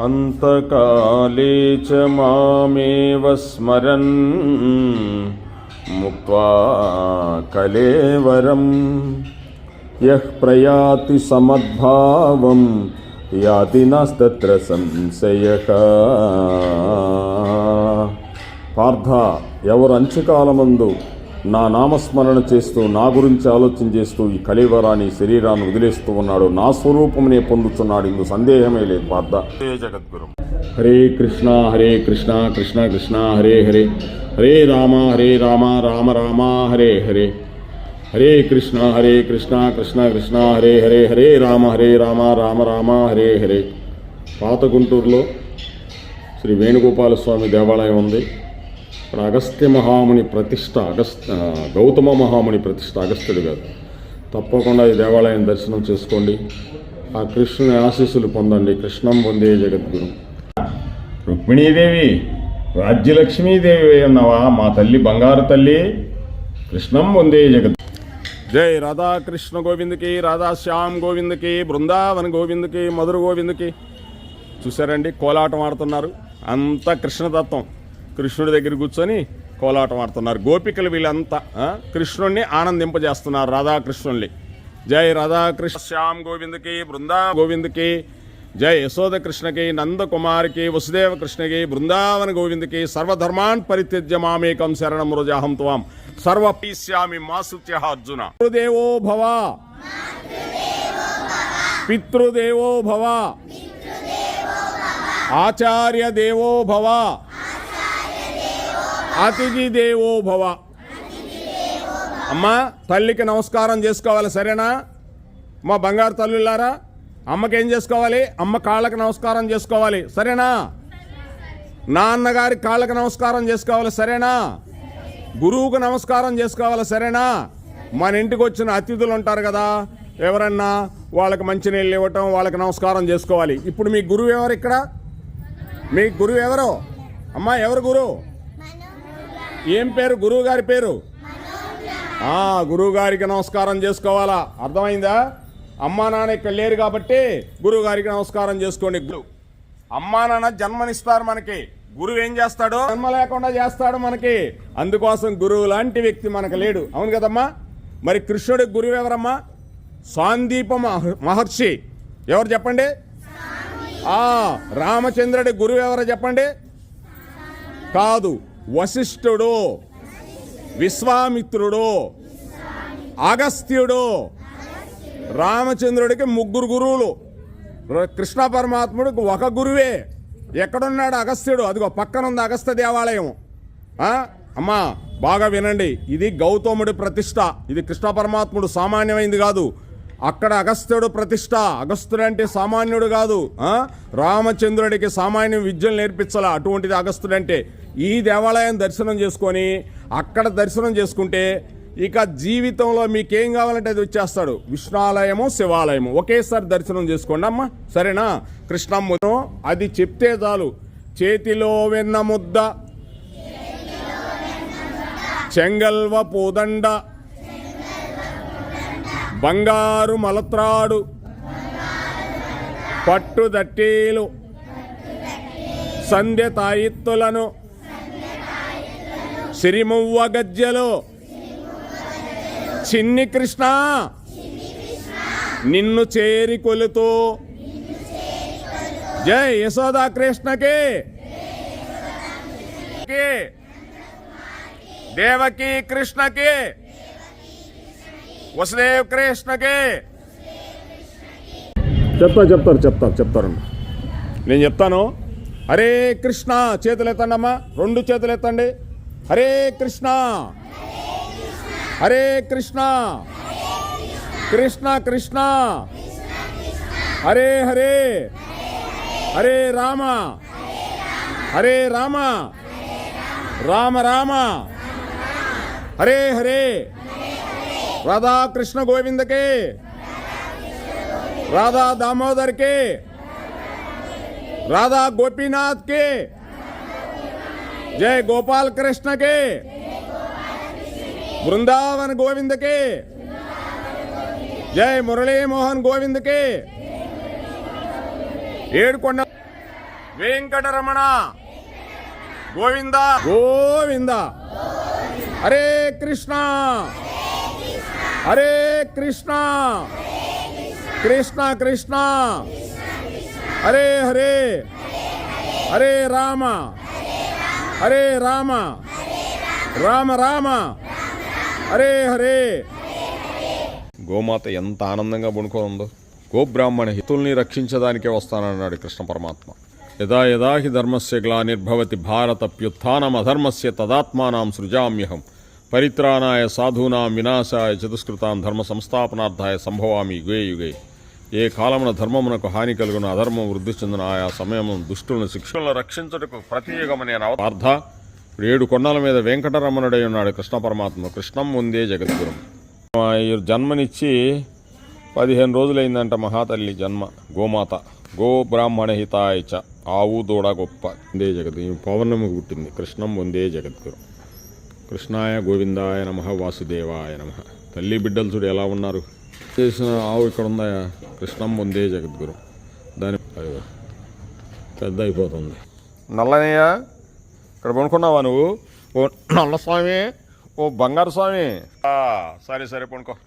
अन्तकाले च मामेव स्मरन् मुक्त्वा कलेवरं यः प्रयाति समद्भावं याति नास्तत्र संशयः పార్థ ఎవరు అంచుకాలమందు నా నామస్మరణ చేస్తూ నా గురించి ఆలోచన చేస్తూ ఈ కలివరాని శరీరాన్ని వదిలేస్తూ ఉన్నాడు. నా స్వరూపమునే పొందుతున్నాడు. ఇందు సందేహమే లేదు పార్థ హరే జగద్గురు. హరే కృష్ణ హరే కృష్ణ కృష్ణ కృష్ణ హరే హరే. హరే రామ హరే రామ రామ రామ హరే హరే. హరే కృష్ణ హరే కృష్ణ కృష్ణ కృష్ణ హరే హరే హరే రామ హరే రామ రామ రామ హరే హరే. పాత గుంటూరులో శ్రీ వేణుగోపాల స్వామి దేవాలయం ఉంది. ఇక్కడ అగస్త్య మహాముని ప్రతిష్ట అగస్త గౌతమ మహాముని ప్రతిష్ట అగస్త్యుడు గారు. తప్పకుండా ఈ దేవాలయం దర్శనం చేసుకోండి. ఆ కృష్ణుని ఆశీస్సులు పొందండి. కృష్ణం పొందే జగద్గురు. రుక్మిణీదేవి రాజ్యలక్ష్మీదేవి అన్నావా మా తల్లి బంగారు తల్లి కృష్ణం పొందే జగత్ జై రాధాకృష్ణ గోవిందకి రాధాశ్యామ్ గోవిందకి బృందావన గోవిందకి మధుర గోవిందకి. చూసారండి కోలాటం ఆడుతున్నారు. అంతా కృష్ణతత్వం. కృష్ణుడి దగ్గర కూర్చొని కోలాటం ఆడుతున్నారు. గోపికలు వీళ్ళంతా కృష్ణుణ్ణి ఆనందింపజేస్తున్నారు రాధాకృష్ణుల్ని జై రాధాకృష్ణ. శ్యామ్ గోవిందకి బృందా గోవిందకి జై యశోద కృష్ణకి నందకుమారికి వసుదేవ కృష్ణకి బృందావన గోవిందకి సర్వధర్మాన్ పరిత్యజ్య మామేకం శరణం రోజాహం త్వాం సర్వపీస్యామి మాసుత్య అర్జున పితృదేవో భవ. పితృదేవో భవ. ఆచార్య దేవో భవ. అతిథి దేవో భవ అమ్మా తల్లికి నమస్కారం చేసుకోవాలి సరేనా? మా బంగారు తల్లులారా అమ్మకి ఏం చేసుకోవాలి? అమ్మ కాళ్ళకి నమస్కారం చేసుకోవాలి సరేనా? నాన్నగారి కాళ్ళకి నమస్కారం చేసుకోవాలి సరేనా? గురువుకు నమస్కారం చేసుకోవాలి సరేనా? మన ఇంటికి వచ్చిన అతిథులు ఉంటారు కదా ఎవరన్నా వాళ్ళకి మంచి నీళ్ళు ఇవ్వటం వాళ్ళకి నమస్కారం చేసుకోవాలి. ఇప్పుడు మీ గురువు ఎవరు ఇక్కడ? మీ గురువు ఎవరు? అమ్మా ఎవరు గురువు? ఏం పేరు? గురువు గారి పేరు? గురువు గారికి నమస్కారం చేసుకోవాలా? అర్థమైందా? అమ్మా నాన్న ఇక్కడ లేరు కాబట్టి గురువు గారికి నమస్కారం చేసుకోండి. గురువు అమ్మా నాన్న జన్మనిస్తారు మనకి. గురువు ఏం చేస్తాడు? జన్మ లేకుండా చేస్తాడు మనకి. అందుకోసం గురువు లాంటి వ్యక్తి మనకు లేడు. అవును కదమ్మా? మరి కృష్ణుడి గురువు ఎవరమ్మా? సాందీప మహ- మహర్షి. ఎవరు చెప్పండి? రామచంద్రుడి గురువు ఎవరో చెప్పండి? కాదు. వశిష్ఠుడు విశ్వామిత్రుడు అగస్త్యుడు రామచంద్రుడికి ముగ్గురు గురువులు. కృష్ణ పరమాత్ముడికి ఒక గురువే. ఎక్కడున్నాడు అగస్త్యుడు? అదిగో పక్కన ఉంది అగస్త్య దేవాలయం అమ్మా బాగా వినండి. ఇది గౌతముడి ప్రతిష్ట. ఇది కృష్ణ పరమాత్ముడు సామాన్యమైంది కాదు. అక్కడ అగస్త్యుడు ప్రతిష్ట. అగస్త్యుడు అంటే సామాన్యుడు కాదు రామచంద్రుడికి సామాన్య విద్యలు నేర్పించాల? అటువంటిది అగస్త్యుడు అంటే. ఈ దేవాలయం దర్శనం చేసుకొని అక్కడ దర్శనం చేసుకుంటే ఇక జీవితంలో మీకేం కావాలంటే అది వచ్చేస్తాడు. విష్ణాలయము శివాలయము. ఒకేసారి దర్శనం చేసుకోండి అమ్మా. సరేనా? కృష్ణమ్మును అది చెప్తే చాలు. చేతిలో వెన్న ముద్ద చెంగల్వ పూదండ బంగారు మలత్రాడు. పట్టు దట్టీలు. సంధ్య తాయిత్తులను. సిరిమువ్వ గజ్జలు. చిన్ని కృష్ణ. నిన్ను చేరి కొలుతూ. జై యశోదా కృష్ణకి. దేవకీ దేవకి కృష్ణకి. వసుదేవ్ కృష్ణకి. చెప్తా చెప్తారు చెప్తారు చెప్తారు నేను చెప్తాను. హరే కృష్ణ చేతులు ఎత్తండి అమ్మా. రెండు చేతులు ఎత్తండి. హరే కృష్ణ. హరే కృష్ణ. కృష్ణ కృష్ణ. హరే హరే. హరే రామ. హరే రామ. రామ రామ. హరే హరే. రాధా కృష్ణ గోవిందకి రాధా దామోదర్కి రాధా గోపీనాథ్కి జయ గోపాల్ కృష్ణకి బృందావన్ గోవిందకి జై మురళీమోహన్ గోవిందకి ఏడుకొండ వెంకటరమణ గోవింద. గోవింద. హరే కృష్ణ. హరే కృష్ణ. కృష్ణ కృష్ణ. హరే హరే. హరే రామ. హరే రామ. రామ రామ. హరే హరే. గోమాత ఎంత ఆనందంగా ఉందో గోబ్రాహ్మణ హితుల్ని రక్షించడానికే వస్తానన్నాడు కృష్ణ పరమాత్మ. యదా యదా హి ధర్మస్య గ్లానిర్భవతి భారతప్యుత్థానం అధర్మస్య తదాత్మానాం సృజామ్యహం. పరిత్రాణాయ సాధూనాం వినాశాయ చతుష్కృతాం ధర్మ సంస్థాపనార్థాయ సంభవామి యుగే యుగే. ఏ కాలమున ధర్మమునకు హాని కలుగున అధర్మం వృద్ధి చెందిన ఆయా సమయము దుష్టులను శిక్షలను రక్షించుటకు ప్రతియుగమనే అర్థ ఏడు కొండల మీద వెంకటరమణుడై ఉన్నాడు కృష్ణ పరమాత్మ. కృష్ణం ముందే జగద్గురం. జన్మనిచ్చి పదిహేను రోజులైందంట మహాతల్లి జన్మ. గోమాత. గో బ్రాహ్మణ హితాయచ చ. ఆవు దూడ గొప్ప. వందే జగత్ పౌర్ణమికి పుట్టింది. కృష్ణం వందే జగద్గురు. కృష్ణాయ గోవిందాయ నమ వాసుదేవాయ నమ. తల్లి బిడ్డలు చూడు ఎలా ఉన్నారు? చేసిన ఆవు ఇక్కడ ఉందా? కృష్ణం వందే జగద్గురు. దాని పెద్ద అయిపోతుంది. నల్లనయ్య ఇక్కడ పండుకున్నావా నువ్వు? ఓ నల్ల స్వామి ఓ బంగారు స్వామి. సరే సరే పండుకో.